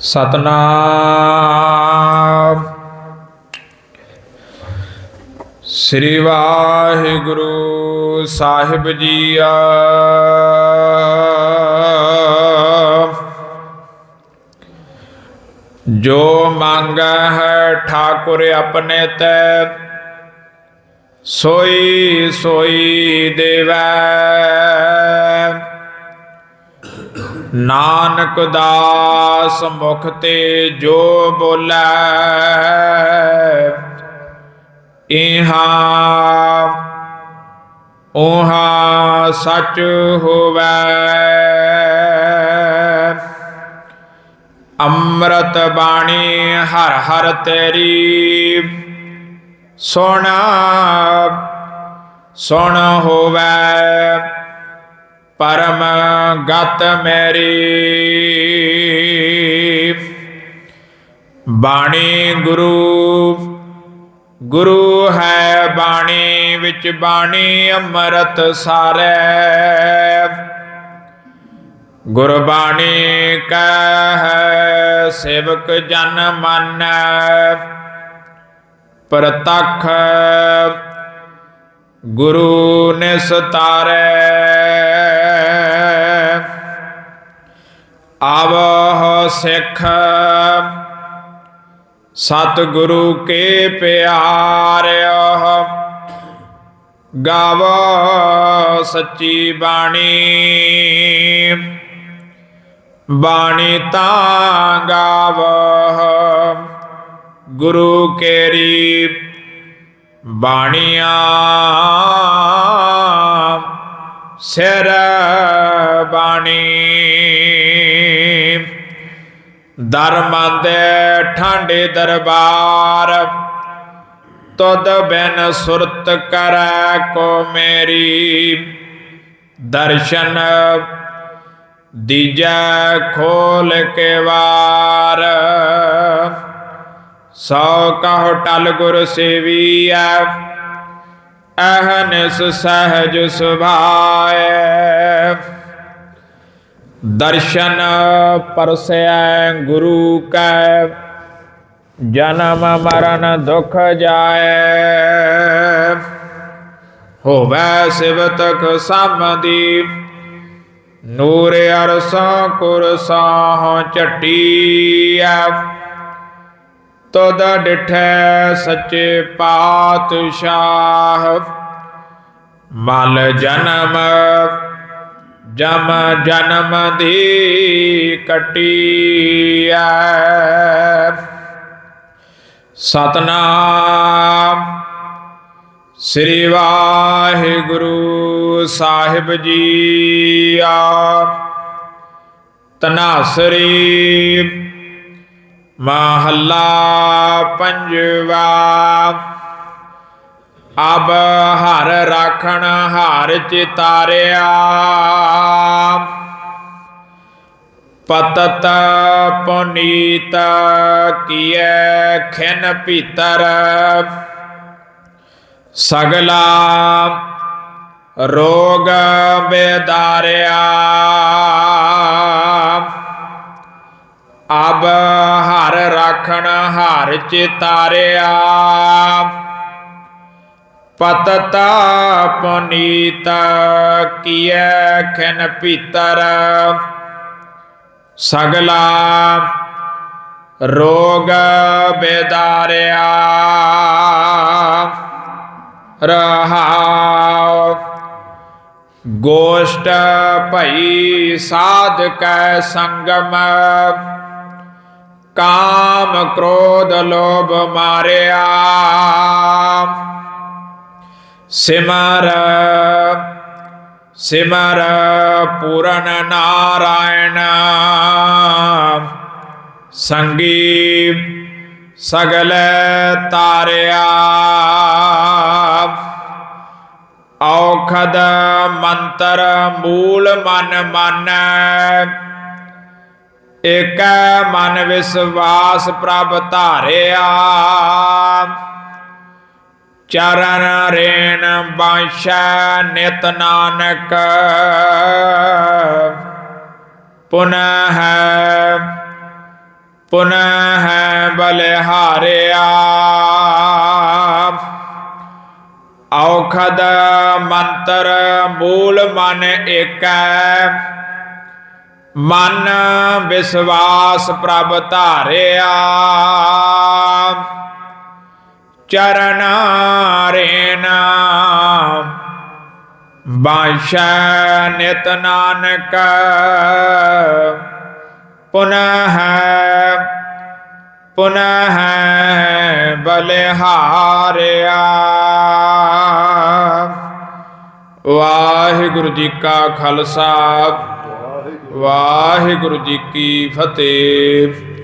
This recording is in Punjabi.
ਸਤਨਾਮ। ਸ੍ਰੀ ਵਾਹਿਗੁਰੂ ਸਾਹਿਬ ਜੀਆ ਜੋ ਮੰਗਾ ਹੈ ਠਾਕੁਰ ਆਪਣੇ ਤੈ ਸੋਈ ਸੋਈ ਦੇਵੈ। ਨਾਨਕ ਦਾਸ ਮੁਖ ਤੇ ਜੋ ਬੋਲੇ, ਇਹਾ ਉਹਾ ਸਚ ਹੋਵੇ। ਅੰਮ੍ਰਿਤ ਬਾਣੀ ਹਰ ਹਰ ਤੇਰੀ ਸੁਣ ਸੁਣ ਹੋਵੇ। ਪਰਮ ਗਤ ਮੇਰੀ। ਬਾਣੀ ਗੁਰੂ ਗੁਰੂ ਹੈ ਬਾਣੀ ਵਿੱਚ ਬਾਣੀ ਅੰਮ੍ਰਿਤ ਸਾਰੇ। ਗੁਰਬਾਣੀ ਕਹ ਸੇਵਕ ਜਨ ਮਨ। ਪ੍ਰਤਖ ਗੁਰੂ ਨੇ ਨਿਸਤਾਰੇ। ਸਿੱਖ। ਸਤ ਗੁਰੂ ਕੇ ਪਿਆਰਿਓ, ਗਾਵੋ ਸੱਚੀ ਬਾਣੀ। ਬਾਣੀ ਤਾਂ ਗਾਵੋ, ਗੁਰੂ ਕੇਰੀ ਬਾਣੀਆਂ। ਸਿਰ ਬਾਣੀ। ਦਰਮੰਦ ਠਾਂਡੇ ਦਰਬਾਰ ਤਦ ਬਿਨ ਸੁਰਤ ਕਰੈ ਕੋ ਮੇਰੀ। ਦਰਸ਼ਨ ਦੀਜੈ ਖੋਲ ਕੇ ਵਾਰ, ਸੋ ਕਹੋ ਟਲ ਗੁਰ ਸੇਵੀਐ, ਅਹਨਿਸ ਸਹਜ ਸੁਭਾਏ। ਦਰਸ਼ਨ ਪਰਸੈ ਗੁਰੂ ਕੈ, ਜਨਮ ਮਰਨ ਦੁਖ ਜਾਏ। ਹੋਵੇ ਸਿਵਤਕ ਸਮਦੀ ਨੂਰ ਅਰਸਾ ਕੁਰਸਾਹ ਚਟੀਐ ਤਦ ਡਿਠੈ ਸੱਚੇ ਪਾਤਸ਼ਾਹ, ਮਲ ਜਨਮ ਜਮ ਜਨਮ ਦੀ ਕਟਿਆ। ਸਤਨਾਮ ਸ੍ਰੀ ਵਾਹਿਗੁਰੂ ਸਾਹਿਬ ਜੀਆ ਤਨਾਸਰੀ ਮਹੱਲਾ ਪੰਜਵਾ ਅਬ ਹਰ ਰਾਖਣ ਹਰ ਚਿਤਾਰਿਆ। ਪਤਤ ਪੁਨੀਤ ਕੀਏ ਖਿਨ ਭੀਤਰ। ਸਗਲਾ ਰੋਗ ਬੇਦਾਰਿਆ। ਅਬ ਹਰ ਰਾਖਣ ਹਾਰ ਚਿਤਾਰਿਆ। ਪਤਤਾ ਪੁਨੀਤ ਕੀਏ ਖਿਨ ਭੀਤਰ। ਸਗਲਾ ਰੋਗ ਬੇਦਾਰਿਆ। ਰਹਾਉ ਗੋਸ਼ਟ ਭਈ ਸਾਧ ਕੈ ਸੰਗਮ। ਕਾਮ ਕ੍ਰੋਧ ਲੋਭ ਮਾਰਿਆ। ਸਿਮਰ ਸਿਮਰ ਪੂਰਨ ਨਾਰਾਇਣ ਸੰਗੀ ਸਗਲ ਤਾਰਿਆ। ਔਖਦ ਮੰਤਰ ਮੂਲ ਮਨ ਮਨ, ਏਕ ਮਨ ਵਿਸਵਾਸ ਪ੍ਰਭ ਧਾਰਿਆ। ਚਰਨ ਰੇਣ ਬਾਸ਼ਾ ਨਿਤ ਨਾਨਕ। ਪੁਨਹ ਪੁਨః ਬਲਿਹਾਰਿਆ। ਔਖਦ ਮੰਤਰ ਮੂਲ ਮਨ ਏਕੈ। ਮਨ ਵਿਸ਼ਵਾਸ ਪ੍ਰਭ ਧਾਰਿਆ। ਚਰਨ ਰੇਨ ਬਾਸ਼ਾ ਨਿਤ ਨਾਨਕ ਪੁਨః ਪੁਨః ਬਲਿਹਾਰਿਆ ਵਾਹਿਗੁਰੂ ਜੀ ਕਾ ਖਾਲਸਾ ਵਾਹਿਗੁਰੂ ਜੀ ਕੀ ਫਤਿਹ